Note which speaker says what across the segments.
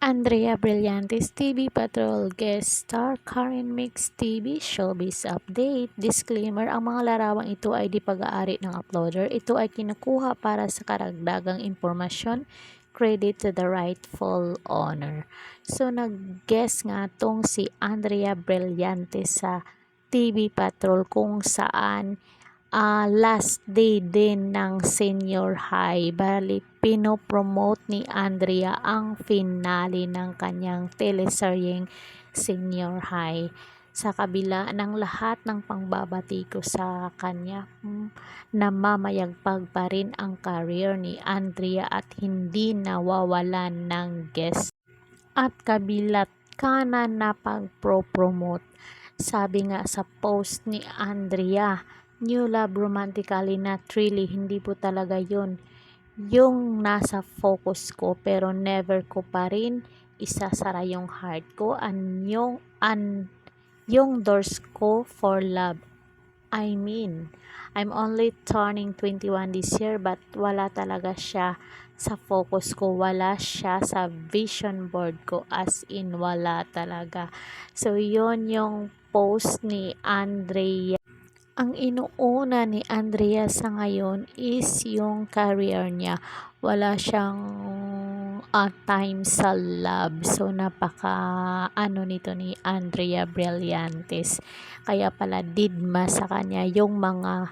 Speaker 1: Andrea Brillantes TV Patrol Guest Star Karen Mix TV Showbiz Update Disclaimer Ang mga larawang ito ay di pag-aari ng uploader. Ito ay kinukuha para sa karagdagang impormasyon credit to the rightful owner. So nag-guest nga tong si Andrea Brillantes sa TV Patrol kung saan uh, last day din ng senior high. Bali, pinopromote ni Andrea ang finale ng kanyang teleseryeng senior high. Sa kabila ng lahat ng pangbabati ko sa kanya, hmm, namamayagpag pa rin ang career ni Andrea at hindi nawawalan ng guest. At kabilat ka na napag-pro-promote. Sabi nga sa post ni Andrea, new love romantically not really hindi po talaga yun. Yung nasa focus ko pero never ko pa rin isasara yung heart ko and yung an yung doors ko for love. I mean I'm only turning 21 this year but wala talaga siya sa focus ko. Wala siya sa vision board ko as in wala talaga. So yon yung post ni Andrea ang inuuna ni Andrea sa ngayon is yung career niya. Wala siyang uh, time sa love. So, napaka ano nito ni Andrea Brillantes. Kaya pala didma sa kanya yung mga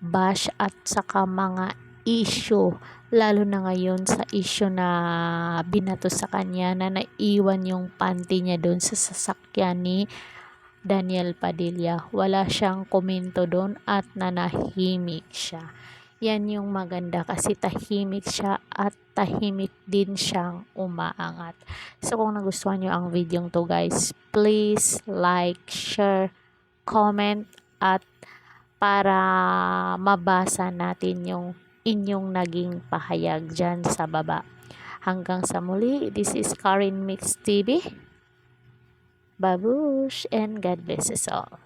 Speaker 1: bash at saka mga issue lalo na ngayon sa issue na binato sa kanya na naiwan yung panty niya doon sa sasakyan ni Daniel Padilla. Wala siyang komento doon at nanahimik siya. Yan yung maganda kasi tahimik siya at tahimik din siyang umaangat. So kung nagustuhan nyo ang video to guys, please like, share, comment at para mabasa natin yung inyong naging pahayag dyan sa baba. Hanggang sa muli, this is Karin Mix TV. Babush and God bless us all.